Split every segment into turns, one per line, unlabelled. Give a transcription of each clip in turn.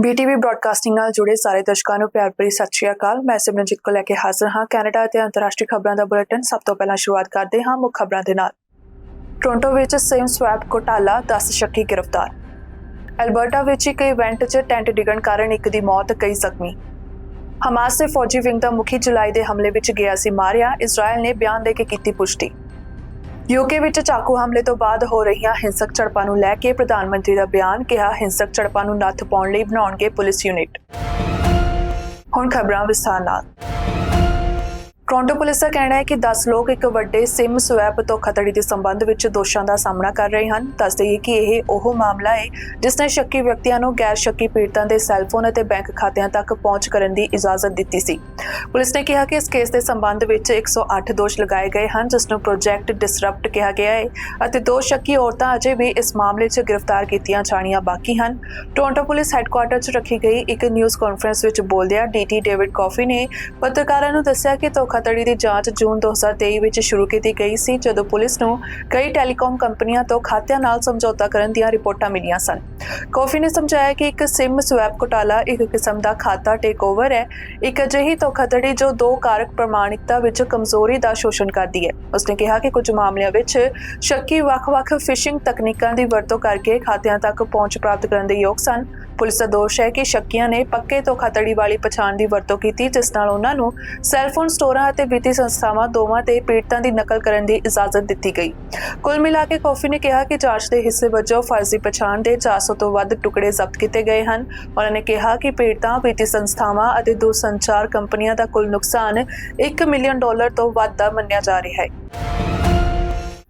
ਬੀਟੀਵੀ broadcasting ਨਾਲ ਜੁੜੇ ਸਾਰੇ ਦਰਸ਼ਕਾਂ ਨੂੰ ਪਿਆਰ ਭਰੀ ਸਤਿ ਸ਼੍ਰੀ ਅਕਾਲ। ਮੈਂ ਸਿਮਰਨਜੀਤ ਕੋ ਲੈ ਕੇ ਹਾਜ਼ਰ ਹਾਂ। ਕੈਨੇਡਾ ਅਤੇ ਅੰਤਰਰਾਸ਼ਟਰੀ ਖਬਰਾਂ ਦਾ ਬੁਲੇਟਿਨ ਸਭ ਤੋਂ ਪਹਿਲਾਂ ਸ਼ੁਰੂਆਤ ਕਰਦੇ ਹਾਂ ਮੁੱਖ ਖਬਰਾਂ ਦੇ ਨਾਲ। ਟੋਰਾਂਟੋ ਵਿੱਚ ਸੇਮ ਸਵੈਪ ਘੋਟਾਲਾ 10 ਸ਼ੱਕੀ ਗ੍ਰਿਫਤਾਰ। ਐਲਬਰਟਾ ਵਿੱਚ ਇੱਕ ਇਵੈਂਟ 'ਚ ਟੈਂਟ ਡਿੱਗਣ ਕਾਰਨ ਇੱਕ ਦੀ ਮੌਤ, ਕਈ ਜ਼ਖਮੀ। ਹਮਾਸ ਦੇ ਫੌਜੀ ਵਿੰਗ ਦਾ ਮੁਖੀ ਜੁਲਾਈ ਦੇ ਹਮਲੇ ਵਿੱਚ ਗਿਆ ਸੀ ਮਾਰਿਆ। ਇਜ਼ਰਾਈਲ ਨੇ ਬਿਆਨ ਦੇ ਕੇ ਕੀਤੀ ਪੁਸ਼ਟੀ। ਯੂਕੇ ਵਿੱਚ ਚਾਕੂ ਹਮਲੇ ਤੋਂ ਬਾਅਦ ਹੋ ਰਹੀਆਂ ਹਿੰਸਕ ਝੜਪਾਂ ਨੂੰ ਲੈ ਕੇ ਪ੍ਰਧਾਨ ਮੰਤਰੀ ਦਾ ਬਿਆਨ ਕਿਹਾ, ਹਿੰਸਕ ਝੜਪਾਂ ਨੂੰ ਨੱਥ ਪਾਉਣ ਲਈ ਬਣਾਉਣਗੇ ਪੁਲਿਸ ਯੂਨਿਟ। ਹੁਣ ਖਬਰਾਂ ਵਿਸਥਾਰ ਨਾਲ। ਟੋਰਾਂਟੋ ਪੁਲਿਸ ਦਾ ਕਹਿਣਾ ਹੈ ਕਿ 10 ਲੋਕ ਇੱਕ ਵੱਡੇ ਸਿਮ ਸਵੈਪ ਧੋਖਾਧੜੀ ਦੇ ਸੰਬੰਧ ਵਿੱਚ ਦੋਸ਼ਾਂ ਦਾ ਸਾਹਮਣਾ ਕਰ ਰਹੇ ਹਨ। ਦੱਸ ਦਈਏ ਕਿ ਇਹ ਉਹ ਮਾਮਲਾ ਹੈ ਜਿਸ ਨੇ ਸ਼ੱਕੀ ਵਿਅਕਤੀਆਂ ਨੂੰ ਗੈਰ ਸ਼ੱਕੀ ਪੀੜਤਾਂ ਦੇ ਸੈੱਲ ਅਤੇ ਬੈਂਕ ਖਾਤਿਆਂ ਤੱਕ ਪਹੁੰਚ ਕਰਨ ਦੀ ਇਜਾਜ਼ਤ ਦਿੱਤੀ ਸੀ। ਪੁਲਿਸ ਨੇ ਕਿਹਾ ਕਿ ਇਸ ਕੇਸ ਦੇ ਸੰਬੰਧ ਵਿੱਚ 108 ਦੋਸ਼ ਲਗਾਏ ਗਏ ਹਨ, ਜਿਸ ਨੂੰ ਪ੍ਰੋਜੈਕਟ ਡਿਸਰਪਟ ਕਿਹਾ ਗਿਆ ਹੈ ਅਤੇ ਦੋ ਸ਼ੱਕੀ ਔਰਤਾਂ ਅਜੇ ਵੀ ਇਸ ਮਾਮਲੇ 'ਚ ਗ੍ਰਿਫਤਾਰ ਕੀਤੀਆਂ ਜਾਣੀਆਂ ਬਾਕੀ ਹਨ। ਟੋਰਾਂਟੋ ਪੁਲਿਸ ਹੈੱਡਕੁਆਰਟਰ 'ਚ ਰੱਖੀ ਗਈ ਇੱਕ ਨਿਊਜ਼ ਕਾਨਫਰੰਸ ਵਿੱਚ ਬੋਲਦਿਆਂ ਡੀਟੀ ਡੇਵਿਡ ਕਾਫੀ ਨੇ ਪੱਤਰਕਾਰਾਂ ਨੂੰ ਦੱਸਿਆ ਕਿ ਧੋਖਾ ਧੋਖਾਧੜੀ ਦੀ ਜਾਂਚ ਜੂਨ 2023 ਵਿੱਚ ਸ਼ੁਰੂ ਕੀਤੀ ਗਈ ਸੀ, ਜਦੋਂ ਪੁਲਿਸ ਨੂੰ ਕਈ ਟੈਲੀਕਾਮ ਕੰਪਨੀਆਂ ਤੋਂ ਖਾਤਿਆਂ ਨਾਲ ਸਮਝੌਤਾ ਕਰਨ ਦੀਆਂ ਰਿਪੋਰਟਾਂ ਮਿਲੀਆਂ ਸਨ। ਕਾਫੀ ਨੇ ਸਮਝਾਇਆ ਕਿ ਇੱਕ ਸਿਮ ਸਵੈਪ ਘੁਟਾਲਾ ਇੱਕ ਕਿਸਮ ਦਾ ਖਾਤਾ ਟੇਕਓਵਰ ਹੈ। ਇੱਕ ਅਜਿਹੀ ਧੋਖਾਧੜੀ ਜੋ ਦੋ ਕਾਰਕ ਪ੍ਰਮਾਣਿਕਤਾ ਵਿੱਚ ਕਮਜ਼ੋਰੀ ਦਾ ਸ਼ੋਸ਼ਣ ਕਰਦੀ ਹੈ। ਉਸਨੇ ਕਿਹਾ ਕਿ ਕੁਝ ਮਾਮਲਿਆਂ ਵਿੱਚ ਸ਼ੱਕੀ ਵੱਖ-ਵੱਖ ਫਿਸ਼ਿੰਗ ਤਕਨੀਕਾਂ ਦੀ ਵਰਤੋਂ ਕਰਕੇ ਖਾਤਿਆਂ ਤੱਕ ਪਹੁੰਚ ਪ੍ਰਾਪਤ ਕਰਨ ਦੇ ਯੋਗ ਸਨ। ਪੁਲਿਸ ਦਾ ਦੋਸ਼ ਹੈ ਕਿ ਸ਼ੱਕੀਆਂ ਨੇ ਪੱਕੇ ਧੋਖਾਧੜੀ ਵਾਲੀ ਪਛਾਣ ਦੀ ਵਰਤੋਂ ਕੀਤੀ, ਜਿਸ ਨਾਲ ਉਹਨਾਂ ਨੂੰ ਸੈੱਲਫੋਨ ਸਟੋਰਾਂ ਅਤੇ ਵਿੱਤੀ ਸੰਸਥਾਵਾਂ ਦੋਵਾਂ ਤੇ ਪੀੜਤਾਂ ਦੀ ਨਕਲ ਕਰਨ ਦੀ ਇਜਾਜ਼ਤ ਦਿੱਤੀ ਗਈ। ਕੁੱਲ ਮਿਲਾ ਕੇ ਕੌਫੀ ਨੇ ਕਿਹਾ ਕਿ ਜਾਂਚ ਦੇ ਹਿੱਸੇ ਵਜੋਂ ਫਰਜ਼ੀ ਪਛਾਣ ਦੇ 400 ਤੋਂ ਵੱਧ ਟੁਕੜੇ ਜ਼ਬਤ ਕੀਤੇ ਗਏ ਹਨ। ਉਹਨਾਂ ਨੇ ਕਿਹਾ ਕਿ ਪੀੜਤਾਂ, ਵਿੱਤੀ ਸੰਸਥਾਵਾਂ ਅਤੇ ਦੂਰਸੰਚਾਰ ਕੰਪਨੀਆਂ ਦਾ ਕੁੱਲ ਨੁਕਸਾਨ 1 ਮਿਲੀਅਨ ਡਾਲਰ ਤੋਂ ਵੱਧ ਦਾ ਮੰਨਿਆ ਜਾ ਰਿਹਾ ਹੈ।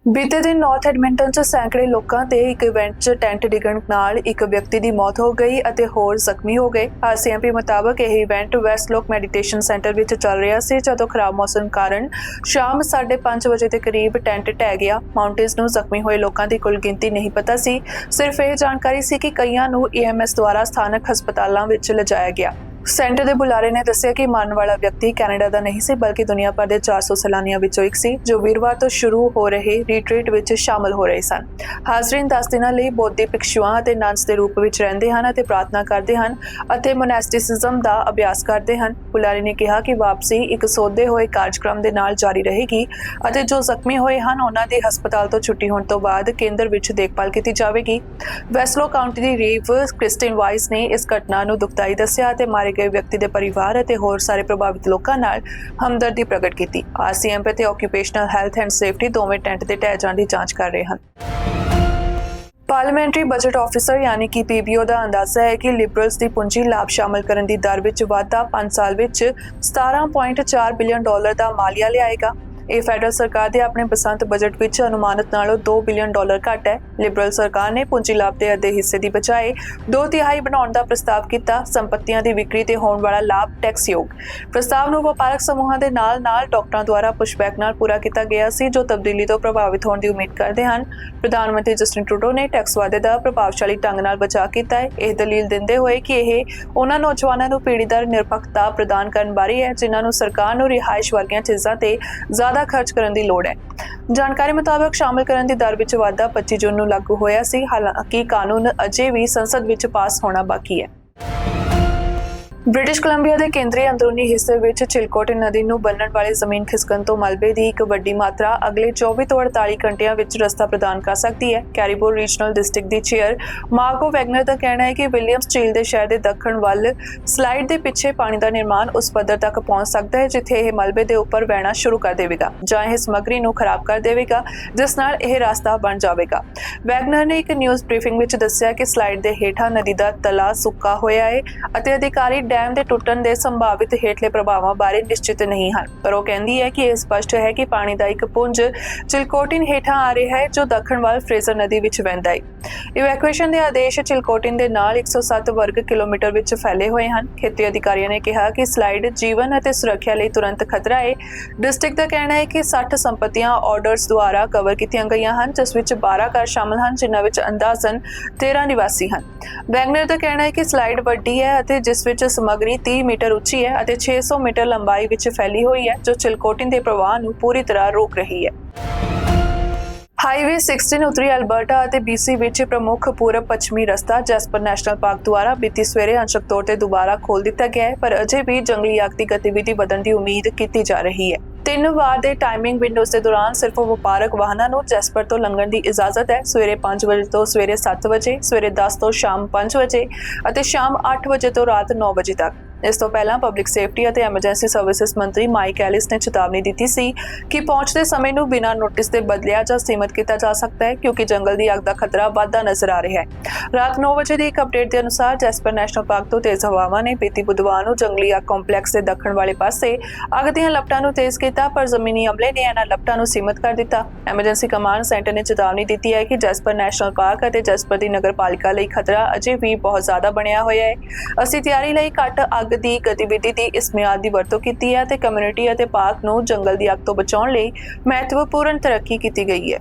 ਬੀਤੇ ਦਿਨ ਨਾਰਥ ਐਡਮਿੰਟਨ 'ਚ ਸੈਂਕੜੇ ਲੋਕਾਂ ਤੇ ਇੱਕ ਇਵੈਂਟ 'ਚ ਟੈਂਟ ਡਿੱਗਣ ਨਾਲ ਇੱਕ ਵਿਅਕਤੀ ਦੀ ਮੌਤ ਹੋ ਗਈ ਅਤੇ ਹੋਰ ਜ਼ਖਮੀ ਹੋ ਗਏ। ਆਰਸੀਐਮਪੀ ਮੁਤਾਬਕ ਇਹ ਇਵੈਂਟ ਵੈਸਟਲੋਕ ਮੈਡੀਟੇਸ਼ਨ ਸੈਂਟਰ ਵਿੱਚ ਚੱਲ ਰਿਹਾ ਸੀ, ਜਦੋਂ ਖਰਾਬ ਮੌਸਮ ਕਾਰਨ ਸ਼ਾਮ 5:30 ਵਜੇ ਦੇ ਕਰੀਬ ਟੈਂਟ ਢਹਿ ਗਿਆ। ਮਾਊਂਟੇਨਸ ਨੂੰ ਜ਼ਖਮੀ ਹੋਏ ਲੋਕਾਂ ਦੀ ਕੁੱਲ ਗਿਣਤੀ ਨਹੀਂ ਪਤਾ ਸੀ। ਸਿਰਫ ਇਹ ਜਾਣਕਾਰੀ ਸੀ ਕਿ ਕਈਆਂ ਨੂੰ ਈਐਮਐਸ ਦੁਆਰਾ ਸਥਾਨਕ ਹਸਪਤਾਲਾਂ ਵਿੱਚ ਲਿਜਾਇਆ ਗਿਆ। ਸੈਂਟਰ ਦੇ ਬੁਲਾਰੇ ਨੇ ਦੱਸਿਆ ਕਿ ਮਰਨ ਵਾਲਾ ਵਿਅਕਤੀ ਕੈਨੇਡਾ ਦਾ ਨਹੀਂ ਸੀ, ਬਲਕਿ ਦੁਨੀਆ ਭਰ ਦੇ 400 ਸੈਲਾਨੀਆਂ ਵਿੱਚੋਂ ਇੱਕ ਸੀ, ਜੋ ਵੀਰਵਾਰ ਤੋਂ ਸ਼ੁਰੂ ਹੋ ਰਹੇ ਰੀਟਰੀਟ ਵਿੱਚ ਸ਼ਾਮਲ ਹੋ ਰਹੇ ਸਨ। ਹਾਜ਼ਰੀਨ 10 ਦਿਨਾਂ ਲਈ ਬੋਧੀ ਭਿਕਸ਼ੂਆਂ ਅਤੇ ਨੰਸ ਦੇ ਰੂਪ ਵਿੱਚ ਰਹਿੰਦੇ ਹਨ ਅਤੇ ਪ੍ਰਾਰਥਨਾ ਕਰਦੇ ਹਨ ਅਤੇ ਮੋਨੈਸਟਿਸਿਜ਼ਮ ਦਾ ਅਭਿਆਸ ਕਰਦੇ ਹਨ। ਬੁਲਾਰੇ ਨੇ ਕਿਹਾ ਕਿ ਵਾਪਸੀ ਇੱਕ ਸੋਧੇ ਹੋਏ ਕਾਰਜਕ੍ਰਮ ਦੇ ਨਾਲ ਜਾਰੀ ਰਹੇਗੀ ਅਤੇ ਜੋ ਜ਼ਖਮੀ ਹੋਏ ਹਨ, ਉਹਨਾਂ ਦੀ ਹਸਪਤਾਲ ਤੋਂ ਛੁੱਟੀ ਹੋਣ ਤੋਂ ਬਾਅਦ ਕੇਂਦਰ ਵਿੱਚ ਦੇਖਭਾਲ ਕੀਤੀ ਜਾਵੇਗੀ। ਵੈਸਲੋ ਕਾਉਂਟੀ ਦੀ ਰੀਵ ਕ੍ਰਿਸਟਿਨ ਵਾਈਸ ਨੇ ਇਸ ਘਟਨਾ ਨੂੰ ਦੁਖਦਾਈ ਦੱਸਿਆ ਅਤੇ ਮਾਰੇ ਗਏ ਵਿਅਕਤੀ ਦੇ ਪਰਿਵਾਰ ਅਤੇ ਹੋਰ ਸਾਰੇ ਪ੍ਰਭਾਵਿਤ ਲੋਕਾਂ ਨਾਲ ਹਮਦਰਦੀ ਪ੍ਰਗਟ ਕੀਤੀ। ਆਰਸੀਐਮ ਤੇ ਆਕਿਊਪੇਸ਼ਨਲ ਹੈਲਥ ਐਂਡ ਸੇਫਟੀ ਦੋਵੇਂ ਟੈਂਟ ਦੇ ਢਹਿ ਜਾਣ ਦੀ ਜਾਂਚ ਕਰ ਰਹੇ ਹਨ। ਪਾਰਲੀਮੈਂਟਰੀ ਬਜਟ ਆਫੀਸਰ ਯਾਨੀ ਕਿ ਪੀਬੀਓ ਦਾ ਅੰਦਾਜ਼ਾ ਹੈ ਕਿ ਲਿਬਰਲਸ ਦੀ ਪੂੰਜੀ ਲਾਭ ਸ਼ਾਮਲ ਕਰਨ ਦੀ ਦਰ ਵਿੱਚ ਵਾਧਾ 5 ਸਾਲ ਵਿੱਚ 17.4 ਬਿਲੀਅਨ ਡਾਲਰ ਦਾ ਮਾਲੀਆ ਲਿਆਏਗਾ। ਇਹ ਫੈਡਰਲ ਸਰਕਾਰ ਦੇ ਆਪਣੇ ਬਸੰਤ ਬਜਟ ਵਿੱਚ ਅਨੁਮਾਨਿਤ ਨਾਲੋਂ 2 ਬਿਲੀਅਨ ਡਾਲਰ ਘੱਟ ਹੈ। ਲਿਬਰਲ ਸਰਕਾਰ ਨੇ ਪੂੰਜੀ ਲਾਭ ਦੇ ਅੱਧੇ ਹਿੱਸੇ ਦੀ ਬਜਾਏ 2 ਤਿਹਾਈ ਬਣਾਉਣ ਦਾ ਪ੍ਰਸਤਾਵ ਕੀਤਾ। ਸੰਪਤੀਆਂ ਦੀ ਵਿਕਰੀ ਤੇ ਹੋਣ ਵਾਲਾ ਲਾਭ ਟੈਕਸ ਯੋਗ ਪ੍ਰਸਤਾਵ ਨੂੰ ਵਪਾਰਕ ਸਮੂਹਾਂ ਦੇ ਨਾਲ-ਨਾਲ ਡਾਕਟਰਾਂ ਦੁਆਰਾ ਪੁਸ਼ਬੈਕ ਨਾਲ ਪੂਰਾ ਕੀਤਾ ਗਿਆ ਸੀ, ਜੋ ਤਬਦੀਲੀ ਤੋਂ ਪ੍ਰਭਾਵਿਤ ਹੋਣ ਦੀ ਉਮੀਦ ਕਰਦੇ ਹਨ। ਪ੍ਰਧਾਨ ਮੰਤਰੀ ਜਸਟਿਨ ਟਰੂਡੋ ਨੇ ਟੈਕਸ ਵਾਅਦੇ ਦਾ ਪ੍ਰਭਾਵਸ਼ਾਲੀ ਢੰਗ ਨਾਲ ਬਚਾਅ ਕੀਤਾ ਹੈ। ਇਹ ਦਲੀਲ ਦਿੰਦੇ ਹੋਏ ਕਿ ਇਹ ਉਹਨਾਂ ਨੌਜਵਾਨਾਂ ਨੂੰ ਪੀੜੀਦਾਰ ਨਿਰਪੱਖਤਾ ਪ੍ਰਦਾਨ ਕਰਨ ਬਾਰੇ ਹੈ, ਜਿਨ੍ਹਾਂ ਨੂੰ ਸਰਕਾਰ ਨੂੰ ਰਿਹਾਇਸ਼ ਵਰਗੀਆਂ ਚੀਜ਼ਾਂ ਤੇ ਜ਼ਿਆਦਾ ਖਰਚ ਕਰਨ ਦੀ ਲੋੜ ਹੈ। ਜਾਣਕਾਰੀ ਮੁਤਾਬਕ ਸ਼ਾਮਲ ਕਰਨ ਦੀ ਦਰ ਵਿੱਚ ਵਾਧਾ 25 ਜੂਨ ਨੂੰ ਲਾਗੂ ਹੋਇਆ ਸੀ। ਹਾਲਾਂਕਿ ਕਾਨੂੰਨ ਅਜੇ ਵੀ ਸੰਸਦ ਵਿੱਚ ਪਾਸ ਹੋਣਾ ਬਾਕੀ ਹੈ। ਬ੍ਰਿਟਿਸ਼ ਕੋਲੰਬੀਆ ਦੇ ਕੇਂਦਰੀ ਅੰਦਰੂਨੀ ਹਿੱਸੇ ਵਿੱਚ ਚਿਲਕੋਟੇ ਨਦੀ ਨੂੰ ਬੰਨਣ ਵਾਲੀ ਜ਼ਮੀਨ ਖਿਸਕਣ ਤੋਂ ਮਲਬੇ ਦੀ ਇੱਕ ਵੱਡੀ ਮਾਤਰਾ ਅਗਲੇ 24 ਤੋਂ 48 ਘੰਟਿਆਂ ਵਿੱਚ ਰਸਤਾ ਪ੍ਰਦਾਨ ਕਰ ਸਕਦੀ ਹੈ। ਕੈਰੀਬੋ ਰੀਜਨਲ ਡਿਸਟ੍ਰਿਕਟ ਦੀ ਚੇਅਰ ਮਾਰਕੋ ਵੈਗਨਰ ਦਾ ਕਹਿਣਾ ਹੈ ਕਿ ਵਿਲੀਅਮਸ ਝੀਲ ਦੇ ਸ਼ਹਿਰ ਦੇ ਦੱਖਣ ਵੱਲ ਸਲਾਈਡ ਦੇ ਪਿੱਛੇ ਪਾਣੀ ਦਾ ਨਿਰਮਾਣ ਉਸ ਪੱਧਰ ਤੱਕ ਪਹੁੰਚ ਸਕਦਾ ਹੈ, ਜਿੱਥੇ ਇਹ ਮਲਬੇ ਦੇ ਉੱਪਰ ਵਹਿਣਾ ਸ਼ੁਰੂ ਕਰ ਦੇਵੇਗਾ ਜਾਂ ਇਹ ਸਮੱਗਰੀ ਨੂੰ ਖਰਾਬ ਕਰ ਦੇਵੇਗਾ, ਜਿਸ ਨਾਲ ਇਹ ਰਸਤਾ ਬਣ ਜਾਵੇਗਾ। ਵੈਗਨਰ ਨੇ ਇੱਕ ਨਿਊਜ਼ ਬਰੀਫਿੰਗ ਵਿੱਚ ਦੱਸਿਆ ਕਿ ਸਲਾਈਡ ਦੇ ਹੇਠਾਂ ਨਦੀ ਦਾ ਤਲਾ ਸੁੱਕਾ ਹੋਇਆ ਹੈ ਅਤੇ ਅਧਿਕਾਰੀ ਡੈਮ ਦੇ ਟੁੱਟਣ ਦੇ ਸੰਭਾਵਿਤ ਹੇਠਲੇ ਪ੍ਰਭਾਵਾਂ ਬਾਰੇ ਨਿਸ਼ਚਿਤ ਨਹੀਂ ਹਨ। ਪਰ ਉਹ ਕਹਿੰਦੀ ਹੈ ਕਿ ਇਹ ਸਪਸ਼ਟ ਹੈ ਕਿ ਪਾਣੀ ਦਾ ਇੱਕ ਪੁੰਜ ਚਿਲਕੋਟਿਨ ਹੇਠਾਂ ਆ ਰਿਹਾ ਹੈ, ਜੋ ਦੱਖਣ ਵੱਲ ਫਰੇਜ਼ਰ ਨਦੀ ਵਿੱਚ ਵਹਿੰਦਾ ਹੈ। ਇਵੈਕੂਏਸ਼ਨ ਦੇ ਆਦੇਸ਼ ਚਿਲਕੋਟਿਨ ਦੇ ਨਾਲ 107 ਵਰਗ ਕਿਲੋਮੀਟਰ ਵਿੱਚ ਫੈਲੇ ਹੋਏ ਹਨ। ਖੇਤੀ ਅਧਿਕਾਰੀਆਂ ਨੇ ਕਿਹਾ ਕਿ ਸਲਾਈਡ ਜੀਵਨ ਅਤੇ ਸੁਰੱਖਿਆ ਲਈ ਤੁਰੰਤ ਖਤਰਾ ਹੈ। ਡਿਸਟ੍ਰਿਕਟ ਦਾ ਕਹਿਣਾ ਹੈ ਕਿ 60 ਸੰਪਤੀਆਂ ਆਰਡਰਸ ਦੁਆਰਾ ਕਵਰ ਕੀਤੀਆਂ ਗਈਆਂ ਹਨ, ਜਿਸ ਵਿੱਚ 12 ਘਰ ਸ਼ਾਮਲ ਹਨ, ਜਿਨ੍ਹਾਂ ਵਿੱਚ ਅੰਦਾਜ਼ਨ 13 ਨਿਵਾਸੀ ਹਨ। ਬੈਂਗਨਰ ਦਾ ਕਹਿਣਾ ਹੈ ਕਿ ਸਲਾਈਡ ਵੱਡੀ ਹੈ ਅਤੇ ਜਿਸ ਵਿੱਚ ਸਮੱਗਰੀ 30 ਮੀਟਰ ਉੱਚੀ ਹੈ ਅਤੇ 600 ਮੀਟਰ ਲੰਬਾਈ ਵਿੱਚ ਫੈਲੀ ਹੋਈ ਹੈ, ਜੋ ਚਿਲਕੋਟਿਨ ਦੇ ਪ੍ਰਵਾਹ ਨੂੰ ਪੂਰੀ ਤਰ੍ਹਾਂ ਰੋਕ ਰਹੀ ਹੈ। ਹਾਈਵੇ 16 ਉੱਤਰੀ ਅਲਬਰਟਾ ਅਤੇ BC ਵਿੱਚ ਪ੍ਰਮੁੱਖ ਪੂਰਬ ਪੱਛਮੀ ਰਸਤਾ ਜੈਸਪਰ ਨੈਸ਼ਨਲ ਪਾਰਕ ਦੁਆਰਾ ਬੀਤੀ ਸਵੇਰੇ ਅੰਸ਼ਕ ਤੌਰ ਤੇ ਦੁਬਾਰਾ ਖੋਲ ਦਿੱਤਾ ਗਿਆ ਹੈ, ਪਰ ਅਜੇ ਵੀ ਜੰਗਲੀ ਅੱਗ ਦੀ ਗਤੀਵਿਧੀ ਵਧਣ ਦੀ ਉਮੀਦ ਕੀਤੀ ਜਾ ਰਹੀ ਹੈ। ਤਿੰਨ ਵਾਰ ਦੇ ਟਾਈਮਿੰਗ ਵਿੰਡੋਜ਼ ਦੇ ਦੌਰਾਨ ਸਿਰਫ ਵਪਾਰਕ ਵਾਹਨਾਂ ਨੂੰ ਜੈਸਪਰ ਤੋਂ ਲੰਘਣ ਦੀ ਇਜਾਜ਼ਤ ਹੈ। ਸਵੇਰੇ 5 ਵਜੇ ਤੋਂ ਸਵੇਰੇ 7 ਵਜੇ, ਸਵੇਰੇ 10 ਤੋਂ ਸ਼ਾਮ 5 ਵਜੇ ਅਤੇ ਸ਼ਾਮ 8 ਵਜੇ ਤੋਂ ਰਾਤ 9 ਵਜੇ ਤੱਕ। ਇਸ ਤੋਂ ਪਹਿਲਾਂ ਪਬਲਿਕ ਸੇਫਟੀ ਅਤੇ ਐਮਰਜੈਂਸੀ ਸਰਵਿਸਿਜ਼ ਮੰਤਰੀ ਮਾਈਕ ਐਲਿਸ ਨੇ ਚੇਤਾਵਨੀ ਦਿੱਤੀ ਸੀ ਕਿ ਪਹੁੰਚਦੇ ਸਮੇਂ ਨੂੰ ਬਿਨਾਂ ਨੋਟਿਸ ਦੇ ਬਦਲਿਆ ਜਾਂ ਸੀਮਤ ਕੀਤਾ ਜਾ ਸਕਦਾ ਹੈ, ਕਿਉਂਕਿ ਜੰਗਲ ਦੀ ਅੱਗ ਦਾ ਖਤਰਾ ਵੱਧਦਾ ਨਜ਼ਰ ਆ ਰਿਹਾ ਹੈ। ਰਾਤ 9 ਵਜੇ ਦੀ ਇੱਕ ਅਪਡੇਟ ਦੇ ਅਨੁਸਾਰ ਜੈਸਪਰ ਨੈਸ਼ਨਲ ਪਾਰਕ ਤੋਂ ਤੇਜ਼ ਹਵਾਵਾਂ ਨੇ ਬੀਤੀ ਬੁੱਧਵਾਰ ਨੂੰ ਜੰਗਲੀ ਅੱਗ ਕੰਪਲੈਕਸ ਦੇ ਦੱਖਣ ਵਾਲੇ ਪਾਸੇ ਅੱਗ ਦੀਆਂ ਲਪਟਾਂ ਨੂੰ ਤੇਜ਼ ਕੀਤਾ, ਪਰ ਜ਼ਮੀਨੀ ਅਮਲੇ ਨੇ ਇਹਨਾਂ ਲਪਟਾਂ ਨੂੰ ਸੀਮਤ ਕਰ ਦਿੱਤਾ। ਐਮਰਜੈਂਸੀ ਕਮਾਂਡ ਸੈਂਟਰ ਨੇ ਚੇਤਾਵਨੀ ਦਿੱਤੀ ਹੈ ਕਿ ਜੈਸਪਰ ਨੈਸ਼ਨਲ ਪਾਰਕ ਅਤੇ ਜੈਸਪਰ ਦੀ ਨਗਰਪਾਲਿਕਾ ਲਈ ਖਤਰਾ ਅਜੇ ਵੀ ਬਹੁਤ ਜ਼ਿਆਦਾ ਬਣਿਆ ਹੋਇਆ ਹੈ। ਅਸੀਂ ਤਿਆਰੀ ਲਈ ਘੱਟ ਅੱਗ ਦੀ ਗਤੀਵਿਧੀ ਦੀ ਇਸ ਮਿਆਦ ਦੀ ਵਰਤੋਂ ਕੀਤੀ ਹੈ ਤੇ ਕਮਿਊਨਿਟੀ ਅਤੇ ਪਾਰਕ ਨੂੰ ਜੰਗਲ ਦੀ ਅੱਗ ਤੋਂ ਬਚਾਉਣ ਲਈ ਮਹੱਤਵਪੂਰਨ ਤਰੱਕੀ ਕੀਤੀ ਗਈ ਹੈ।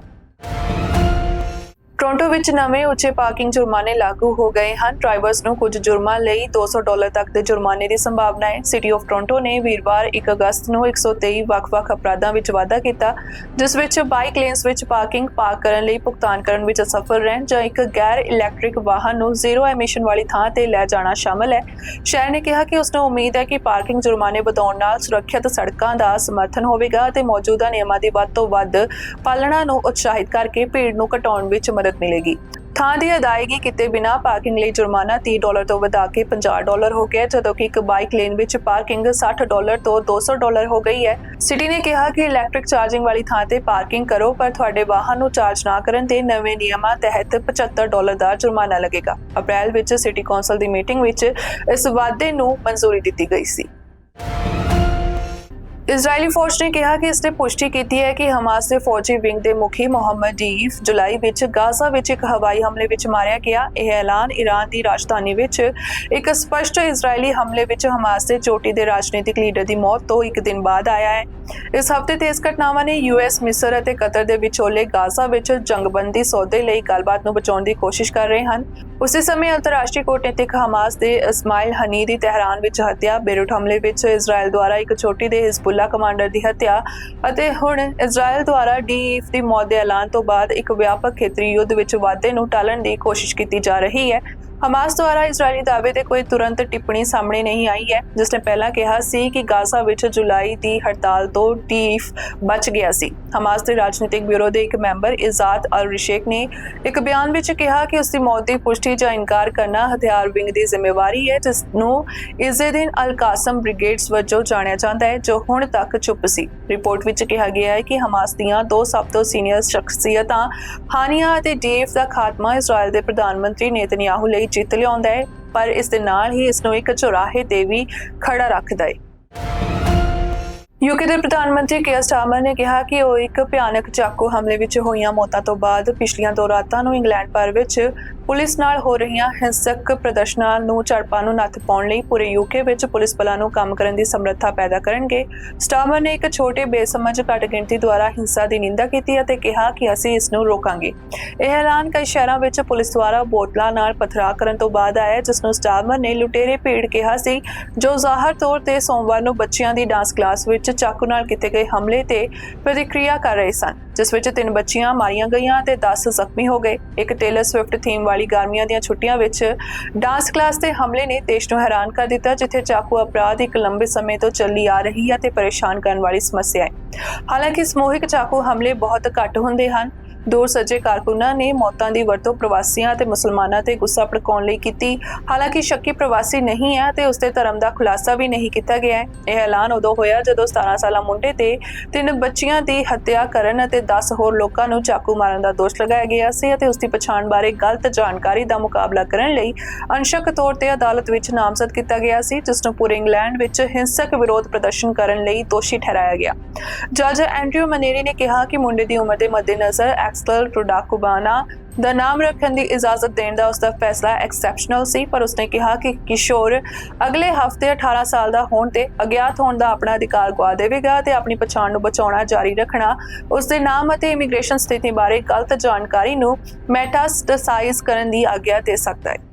ਟੋਰਾਂਟੋ ਵਿੱਚ ਨਵੇਂ ਉੱਚੇ ਪਾਰਕਿੰਗ ਜੁਰਮਾਨੇ ਲਾਗੂ ਹੋ ਗਏ ਹਨ। ਡਰਾਈਵਰਸ ਨੂੰ ਕੁਝ ਜੁਰਮਾਂ ਲਈ 200 ਡਾਲਰ ਤੱਕ ਦੇ ਜੁਰਮਾਨੇ ਦੀ ਸੰਭਾਵਨਾ ਹੈ। ਸਿਟੀ ਆਫ ਟੋਰਾਂਟੋ ਨੇ ਵੀਰਵਾਰ 1 ਅਗਸਤ ਨੂੰ 123 ਵੱਖ-ਵੱਖ ਅਪਰਾਧਾਂ ਵਿੱਚ ਵਾਧਾ ਕੀਤਾ, ਜਿਸ ਵਿੱਚ ਬਾਈਕ ਲੇਨਸ ਵਿੱਚ ਪਾਰਕਿੰਗ ਪਾਰਕ ਕਰਨ ਲਈ ਭੁਗਤਾਨ ਕਰਨ ਵਿੱਚ ਅਸਫਲ ਰਹਿਣ ਜਾਂ ਇੱਕ ਗੈਰ ਇਲੈਕਟ੍ਰਿਕ ਵਾਹਨ ਨੂੰ ਜ਼ੀਰੋ ਐਮਿਸ਼ਨ ਵਾਲੀ ਥਾਂ ਤੇ ਲੈ ਜਾਣਾ ਸ਼ਾਮਲ ਹੈ। ਸ਼ਹਿਰ ਨੇ ਕਿਹਾ ਕਿ ਉਸ ਨੂੰ ਉਮੀਦ ਹੈ ਕਿ ਪਾਰਕਿੰਗ ਜੁਰਮਾਨੇ ਵਧਾਉਣ ਨਾਲ ਸੁਰੱਖਿਅਤ ਸੜਕਾਂ ਦਾ ਸਮਰਥਨ ਹੋਵੇਗਾ ਅਤੇ ਮੌਜੂਦਾ ਨਿਯਮਾਂ ਦੀ ਵੱਧ ਤੋਂ ਵੱਧ ਪਾਲਣਾ ਨੂੰ ਉਤਸ਼ਾਹਿਤ ਕਰਕੇ ਭੀੜ ਨੂੰ ਘਟਾਉਣ ਵਿੱਚ ਮਦਦ ਮਿਲੇਗੀ। ਥਾਂ ਦੀ ਅਦਾਇਗੀ ਕੀਤੇ ਬਿਨਾ ਪਾਰਕਿੰਗ ਲਈ ਜੁਰਮਾਨਾ 30 ਡਾਲਰ ਤੋਂ ਵਧਾ ਕੇ 50 ਡਾਲਰ ਹੋ ਗਿਆ, ਜਦੋਂ ਕਿ ਇੱਕ ਬਾਈਕ ਲੇਨ ਵਿੱਚ ਪਾਰਕਿੰਗ 60 ਡਾਲਰ ਤੋਂ 200 ਡਾਲਰ ਹੋ ਗਈ ਹੈ। ਸਿਟੀ ਨੇ ਕਿਹਾ ਕਿ ਇਲੈਕਟ੍ਰਿਕ ਚਾਰਜਿੰਗ ਵਾਲੀ ਥਾਂ ਤੇ ਪਾਰਕਿੰਗ ਕਰੋ, ਪਰ ਤੁਹਾਡੇ ਵਾਹਨ ਨੂੰ ਚਾਰਜ ਨਾ ਕਰਨ ਤੇ ਨਵੇਂ ਨਿਯਮਾਂ ਤਹਿਤ 75 ਡਾਲਰ ਦਾ ਜੁਰਮਾਨਾ ਲੱਗੇਗਾ। ਅਪ੍ਰੈਲ ਵਿੱਚ ਸਿਟੀ ਕੌਂਸਲ ਦੀ ਮੀਟਿੰਗ ਵਿੱਚ ਇਸ ਵਾਅਦੇ ਨੂੰ ਮਨਜ਼ੂਰੀ ਦਿੱਤੀ ਗਈ ਸੀ। ਇਜ਼ਰਾਈਲੀ ਫੌਜ ਨੇ ਕਿਹਾ ਕਿ ਇਸ ਇਸਨੇ ਪੁਸ਼ਟੀ ਕੀਤੀ ਹੈ ਕਿ ਹਮਾਸ ਦੇ ਫੌਜੀ ਵਿੰਗ ਦੇ ਮੁਖੀ ਮੁਹੰਮਦ ਡੀਫ ਜੁਲਾਈ ਵਿੱਚ ਗਾਜ਼ਾ ਵਿੱਚ ਇੱਕ ਹਵਾਈ ਹਮਲੇ ਵਿੱਚ ਮਾਰਿਆ ਗਿਆ। ਇਹ ਐਲਾਨ ਈਰਾਨ ਦੀ ਰਾਜਧਾਨੀ ਵਿੱਚ ਇੱਕ ਸਪਸ਼ਟ ਇਜ਼ਰਾਈਲੀ ਹਮਲੇ ਵਿੱਚ ਹਮਾਸ ਦੇ ਚੋਟੀ ਦੇ ਰਾਜਨੀਤਿਕ ਲੀਡਰ ਦੀ ਮੌਤ ਤੋਂ ਇੱਕ ਦਿਨ ਬਾਅਦ ਆਇਆ ਹੈ। ਇਸ ਹਫ਼ਤੇ ਤੇ ਇਸ ਘਟਨਾਵਾਂ ਨੇ ਯੂਐਸ ਮਿਸਰ ਅਤੇ ਕਤਰ ਦੇ ਵਿਚੋਲੇ ਗਾਜ਼ਾ ਵਿੱਚ ਜੰਗਬੰਦੀ ਸੌਦੇ ਲਈ ਗੱਲਬਾਤ ਨੂੰ ਬਚਾਉਣ ਦੀ ਕੋਸ਼ਿਸ਼ ਕਰ ਰਹੇ ਹਨ। ਉਸੇ ਸਮੇਂ ਅੰਤਰਰਾਸ਼ਟਰੀ ਕੂਟਨੀਤਿਕ ਹਮਾਸ ਦੇ ਇਸਮਾਇਲ ਹਨੀ ਦੀ ਤਹਿਰਾਨ ਵਿੱਚ ਹੱਤਿਆ। ਬੇਰੂਟ ਹਮਲੇ ਵਿੱਚ ਇਜ਼ਰਾਈਲ ਦੁਆਰਾ ਇੱਕ ਛੋਟੀ ਦੇ ਹਿਜ਼ਬੁੱਲਾ ਕਮਾਂਡਰ ਦੀ ਹੱਤਿਆ ਅਤੇ ਹੁਣ ਇਜ਼ਰਾਈਲ ਦੁਆਰਾ ਡੀਐਫ ਦੀ ਮੌਤ ਦੇ ਐਲਾਨ ਤੋਂ ਬਾਅਦ ਇੱਕ ਵਿਆਪਕ ਖੇਤਰੀ ਯੁੱਧ ਵਿੱਚ ਵਾਧੇ ਨੂੰ ਟਾਲਣ ਦੀ ਕੋਸ਼ਿਸ਼ ਕੀਤੀ ਜਾ ਰਹੀ ਹੈ। ਹਮਾਸ ਦੁਆਰਾ ਇਜ਼ਰਾਈਲੀ ਦਾਅਵੇ ਤੇ ਕੋਈ ਤੁਰੰਤ ਟਿੱਪਣੀ ਸਾਹਮਣੇ ਨਹੀਂ ਆਈ ਹੈ, ਜਿਸ ਨੇ ਪਹਿਲਾਂ ਕਿਹਾ ਸੀ ਕਿ ਗਾਜ਼ਾ ਵਿੱਚ ਜੁਲਾਈ ਦੀ ਹੜਤਾਲ ਤੋਂ ਡੀਫ ਬਚ ਗਿਆ ਸੀ। ਹਮਾਸ ਦੇ ਰਾਜਨੀਤਿਕ ਬਿਊਰੋ ਦੇ ਇੱਕ ਮੈਂਬਰ ਇਜ਼ਾਦ ਅਲ ਰਿਸ਼ੇਕ ਨੇ ਇੱਕ ਬਿਆਨ ਵਿੱਚ ਕਿਹਾ ਕਿ ਉਸ ਦੀ ਮੌਤ ਦੀ ਪੁਸ਼ਟੀ ਜਾਂ ਇਨਕਾਰ ਕਰਨਾ ਹਥਿਆਰ ਵਿੰਗ ਦੀ ਜ਼ਿੰਮੇਵਾਰੀ ਹੈ ਜਿਸ ਨੂੰ ਇਜ਼ੇਦਿਨ ਅਲ ਕਾਸਮ ਬ੍ਰਿਗੇਡਸ ਵਜੋਂ ਜਾਣਿਆ ਜਾਂਦਾ ਹੈ, ਜੋ ਹੁਣ ਤੱਕ ਚੁੱਪ ਸੀ। ਰਿਪੋਰਟ ਵਿੱਚ ਕਿਹਾ ਗਿਆ ਹੈ ਕਿ ਹਮਾਸ ਦੀਆਂ ਦੋ ਸਭ ਤੋਂ ਸੀਨੀਅਰ ਸ਼ਖਸੀਅਤਾਂ ਹਾਨੀਆ ਅਤੇ ਡੀਐਫ ਦਾ ਖਾਤਮਾ ਇਜ਼ਰਾਈਲ ਦੇ ਪ੍ਰਧਾਨ ਮੰਤਰੀ ਨੇਤਨਯਾਹੂ ਲਈ ਜਿੱਤ ਲਿਆਉਂਦਾ ਹੈ, ਪਰ ਇਸ ਦੇ ਨਾਲ ਹੀ ਇਸ ਨੂੰ ਇੱਕ ਚੌਰਾਹੇ ਤੇ ਵੀ ਖੜਾ ਰੱਖਦਾ ਹੈ। ਯੂਕੇ ਦੇ ਪ੍ਰਧਾਨ ਮੰਤਰੀ ਕੇਅਰ ਸਟਾਰਮਰ ਨੇ ਕਿਹਾ ਕਿ ਉਹ ਇੱਕ ਭਿਆਨਕ ਚਾਕੂ ਹਮਲੇ ਵਿੱਚ ਹੋਈਆਂ ਮੌਤਾਂ ਤੋਂ ਬਾਅਦ ਪਿਛਲੀਆਂ ਦੋ ਰਾਤਾਂ ਨੂੰ ਇੰਗਲੈਂਡ ਭਰ ਵਿੱਚ ਪੁਲਿਸ ਨਾਲ ਹੋ ਰਹੀਆਂ ਹਿੰਸਕ ਪ੍ਰਦਰਸ਼ਨਾਂ ਨੂੰ ਝੜਪਾਂ ਨੂੰ ਨੱਥ ਪਾਉਣ ਲਈ ਪੂਰੇ ਯੂਕੇ ਵਿੱਚ ਪੁਲਿਸ ਬਲਾਂ ਨੂੰ ਕੰਮ ਕਰਨ ਦੀ ਸਮਰੱਥਾ ਪੈਦਾ ਕਰਨਗੇ। ਸਟਾਰਮਰ ਨੇ ਇੱਕ ਛੋਟੇ ਬੇਸਮਝ ਘੱਟ ਗਿਣਤੀ ਦੁਆਰਾ ਹਿੰਸਾ ਦੀ ਨਿੰਦਾ ਕੀਤੀ ਅਤੇ ਕਿਹਾ ਕਿ ਅਸੀਂ ਇਸ ਨੂੰ ਰੋਕਾਂਗੇ। ਇਹ ਐਲਾਨ ਕਈ ਸ਼ਹਿਰਾਂ ਵਿੱਚ ਪੁਲਿਸ ਦੁਆਰਾ ਬੋਤਲਾਂ ਨਾਲ ਪਥਰਾ ਕਰਨ ਤੋਂ ਬਾਅਦ ਆਇਆ, ਜਿਸ ਨੂੰ ਸਟਾਰਮਰ ਨੇ ਲੁਟੇਰੇ ਭੀੜ ਕਿਹਾ ਸੀ, ਜੋ ਜ਼ਾਹਰ ਤੌਰ ਤੇ ਸੋਮਵਾਰ ਨੂੰ ਬੱਚਿਆਂ ਦੀ ਡਾਂਸ ਕਲਾਸ ਵਿੱਚ ਚਾਕੂ ਨਾਲ ਕੀਤੇ ਗਏ ਹਮਲੇ ਤੇ ਪ੍ਰਤੀਕਿਰਿਆ ਕਰ ਰਹੇ ਸਨ, ਜਿਸ ਵਿੱਚ ਤਿੰਨ ਬੱਚੀਆਂ ਮਾਰੀਆਂ ਗਈਆਂ ਤੇ 10 ਜ਼ਖਮੀ ਹੋ ਗਏ। ਇੱਕ ਟੇਲਰ ਸਵਿਫਟ ਥੀਮ ਵਾਲੀ ਗਰਮੀਆਂ ਦੀਆਂ ਛੁੱਟੀਆਂ ਵਿੱਚ ਡਾਂਸ ਕਲਾਸ ਤੇ ਹਮਲੇ ਨੇ ਦੇਸ਼ ਨੂੰ ਹੈਰਾਨ ਕਰ ਦਿੱਤਾ, ਜਿੱਥੇ ਚਾਕੂ ਅਪਰਾਧ ਇੱਕ ਲੰਬੇ ਸਮੇਂ ਤੋਂ ਚੱਲੀ ਆ ਰਹੀ ਹੈ ਤੇ ਪਰੇਸ਼ਾਨ ਕਰਨ ਵਾਲੀ ਸਮੱਸਿਆ ਹੈ। ਹਾਲਾਂਕਿ ਸਮੂਹਿਕ ਚਾਕੂ ਹਮਲੇ ਬਹੁਤ ਘੱਟ ਹੁੰਦੇ ਹਨ। ਦੂਰ ਸੱਜੇ ਕਾਰਕੁਨਾਂ ਨੇ ਮੌਤਾਂ ਦੀ ਵਰਤੋਂ ਪ੍ਰਵਾਸੀਆਂ ਅਤੇ ਮੁਸਲਮਾਨਾਂ ਤੇ ਗੁੱਸਾ ਭੜਕਾਉਣ ਲਈ ਕੀਤੀ। ਹਾਲਾਂਕਿ ਸ਼ੱਕੀ ਪ੍ਰਵਾਸੀ ਨਹੀਂ ਹੈ ਤੇ ਉਸਦੇ ਧਰਮ ਦਾ ਖੁਲਾਸਾ ਵੀ ਨਹੀਂ ਕੀਤਾ ਗਿਆ ਹੈ। ਇਹ ਐਲਾਨ ਉਦੋਂ ਹੋਇਆ ਜਦੋਂ 17 ਸਾਲਾ ਮੁੰਡੇ ਤੇ ਤਿੰਨ ਬੱਚੀਆਂ ਦੀ ਹੱਤਿਆ ਕਰਨ ਅਤੇ 10 ਹੋਰ ਲੋਕਾਂ ਨੂੰ ਚਾਕੂ ਮਾਰਨ ਦਾ ਦੋਸ਼ ਲਗਾਇਆ ਗਿਆ ਸੀ ਅਤੇ ਉਸਦੀ ਪਛਾਣ ਬਾਰੇ ਗਲਤ ਜਾਣਕਾਰੀ ਦਾ ਮੁਕਾਬਲਾ ਕਰਨ ਲਈ ਅੰਸ਼ਕ ਤੌਰ ਤੇ ਅਦਾਲਤ ਵਿੱਚ ਨਾਮਜ਼ਦ ਕੀਤਾ ਗਿਆ ਸੀ, ਜਿਸ ਨੂੰ ਪੂਰੇ ਇੰਗਲੈਂਡ ਵਿੱਚ ਹਿੰਸਕ ਵਿਰੋਧ ਪ੍ਰਦਰਸ਼ਨ ਕਰਨ ਲਈ ਦੋਸ਼ੀ ਠਹਿਰਾਇਆ ਗਿਆ। ਜੱਜ ਐਂਡਰਿਊ ਮਨੇਰੀ ਨੇ ਕਿਹਾ ਕਿ ਮੁੰਡੇ ਦੀ ਉਮਰ ਦੇ ਮੱਦੇਨਜ਼ਰ ਐਕਸਟਲ ਰੋਡਾਕੁਬਾਨਾ ਦਾ ਨਾਮ ਰੱਖਣ ਦੀ ਇਜਾਜ਼ਤ ਦੇਣ ਦਾ ਉਸਦਾ ਫੈਸਲਾ ਐਕਸੈਪਸ਼ਨਲ ਸੀ, ਪਰ ਉਸਨੇ ਕਿਹਾ ਕਿ ਕਿਸ਼ੋਰ ਅਗਲੇ ਹਫ਼ਤੇ 18 ਸਾਲ ਦਾ ਹੋਣ ਤੇ ਅਗਿਆਤ ਹੋਣ ਦਾ ਆਪਣਾ ਅਧਿਕਾਰ ਗਵਾ ਦੇਵੇਗਾ ਤੇ ਆਪਣੀ ਪਛਾਣ ਨੂੰ ਬਚਾਉਣਾ ਜਾਰੀ ਰੱਖਣਾ। ਉਸਦੇ ਨਾਮ ਅਤੇ ਇਮੀਗ੍ਰੇਸ਼ਨ ਸਥਿਤੀ ਬਾਰੇ ਗਲਤ ਜਾਣਕਾਰੀ ਨੂੰ ਮੈਟਾਸਟਸਾਈਜ਼ ਕਰਨ ਦੀ ਆਗਿਆ ਦੇ ਸਕਦਾ ਹੈ।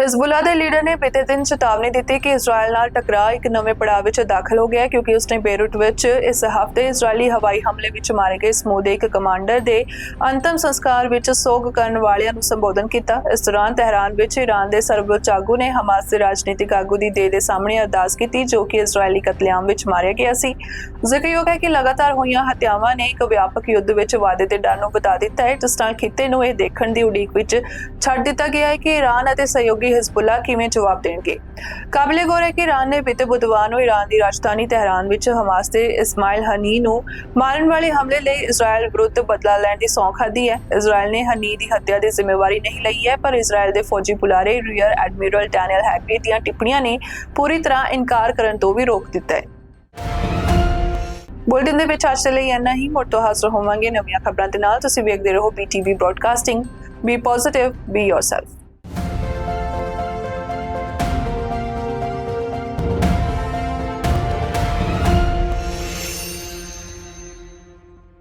ਹਿਜ਼ਬੁੱਲਾ ਦੇ ਲੀਡਰ ਨੇ ਬੀਤੇ ਦਿਨ ਚੇਤਾਵਨੀ ਦਿੱਤੀ ਕਿ ਇਜ਼ਰਾਈਲ ਨਾਲ ਟਕਰਾਅ ਇੱਕ ਨਵੇਂ ਪੜਾਅ ਵਿੱਚ ਦਾਖਲ ਹੋ ਗਿਆ ਕਿਉਂਕਿ ਉਸਨੇ ਬੇਰੂਟ ਵਿੱਚ ਇਸ ਹਫ਼ਤੇ ਇਜ਼ਰਾਈਲੀ ਹਵਾਈ ਹਮਲੇ ਵਿੱਚ ਮਾਰੇ ਗਏ ਸਮੂਹ ਦੇ ਇੱਕ ਕਮਾਂਡਰ ਦੇ ਅੰਤਮ ਸੰਸਕਾਰ ਵਿੱਚ ਸੋਗ ਕਰਨ ਵਾਲਿਆਂ ਨੂੰ ਸੰਬੋਧਨ ਕੀਤਾ। ਇਸ ਦੌਰਾਨ ਤਹਿਰਾਨ ਵਿੱਚ ਈਰਾਨ ਦੇ ਸਰਵਉੱਚ ਆਗੂ ਨੇ ਹਮਾਸ ਦੇ ਰਾਜਨੀਤਿਕ ਆਗੂ ਦੀ ਦੇ ਦੇ ਸਾਹਮਣੇ ਅਰਦਾਸ ਕੀਤੀ, ਜੋ ਕਿ ਇਜ਼ਰਾਈਲੀ ਕਤਲੇਆਮ ਵਿੱਚ ਮਾਰਿਆ ਗਿਆ ਸੀ। ਜ਼ਿਕਰਯੋਗ ਹੈ ਕਿ ਲਗਾਤਾਰ ਹੋਈਆਂ ਹੱਤਿਆਵਾਂ ਨੇ ਇੱਕ ਵਿਆਪਕ ਯੁੱਧ ਵਿੱਚ ਵਾਅਦੇ ਦੇ ਡਰ ਨੂੰ ਵਧਾ ਦਿੱਤਾ ਹੈ, ਜਿਸ ਨਾਲ ਖਿੱਤੇ ਨੂੰ ਇਹ ਦੇਖਣ ਦੀ ਉਡੀਕ ਵਿੱਚ ਛੱਡ ਦਿੱਤਾ ਗਿਆ ਹੈ ਕਿ ਈਰਾਨ ਅਤੇ ਸਹਿਯੋਗੀ ਹਿਜ਼ਬੁੱਲਾ ਕਿਵੇਂ ਜਵਾਬ ਦੇਣਗੇ? ਕਾਬਿਲੇ ਗੌਰ ਹੈ ਕਿ ਈਰਾਨ ਨੇ ਬੀਤੇ ਬੁੱਧਵਾਰ ਨੂੰ ਈਰਾਨ ਦੀ ਰਾਜਧਾਨੀ ਤਹਿਰਾਨ ਵਿੱਚ ਹਮਾਸ ਦੇ ਇਸਮਾਇਲ ਹਨੀ ਨੂੰ ਮਾਰਨ ਵਾਲੇ ਹਮਲੇ ਲਈ ਇਜ਼ਰਾਈਲ ਵਿਰੁੱਧ ਬਦਲਾ ਲੈਣ ਦੀ ਸੌਂ ਖਾਧੀ ਹੈ। ਇਜ਼ਰਾਈਲ ਨੇ ਹਨੀ ਦੀ ਹੱਤਿਆ ਦੀ ਜ਼ਿੰਮੇਵਾਰੀ ਨਹੀਂ ਲਈ ਹੈ, ਪਰ ਇਜ਼ਰਾਈਲ ਦੇ ਫੌਜੀ ਬੁਲਾਰੇ ਰੀਅਰ ਐਡਮਿਰਲ ਡੈਨੀਅਲ ਹੈਗਰੀ ਦੀਆਂ ਟਿੱਪਣੀਆਂ ਨੇ ਪੂਰੀ ਤਰ੍ਹਾਂ ਇਨਕਾਰ ਕਰਨ ਤੋਂ ਵੀ ਰੋਕ ਦਿੱਤਾ ਹੈ। ਬੁਲਟਨ ਦੇ ਵਿੱਚ ਅੱਜ ਦੇ ਲਈ ਇੰਨਾ ਹੀ। ਮੁੜ ਤੋਂ ਹਾਜ਼ਰ ਹੋਵਾਂਗੇ ਨਵੀਆਂ ਖਬਰਾਂ ਦੇ ਨਾਲ। ਤੁਸੀਂ ਵੇਖਦੇ ਰਹੋ BTV broadcasting B positive B yourself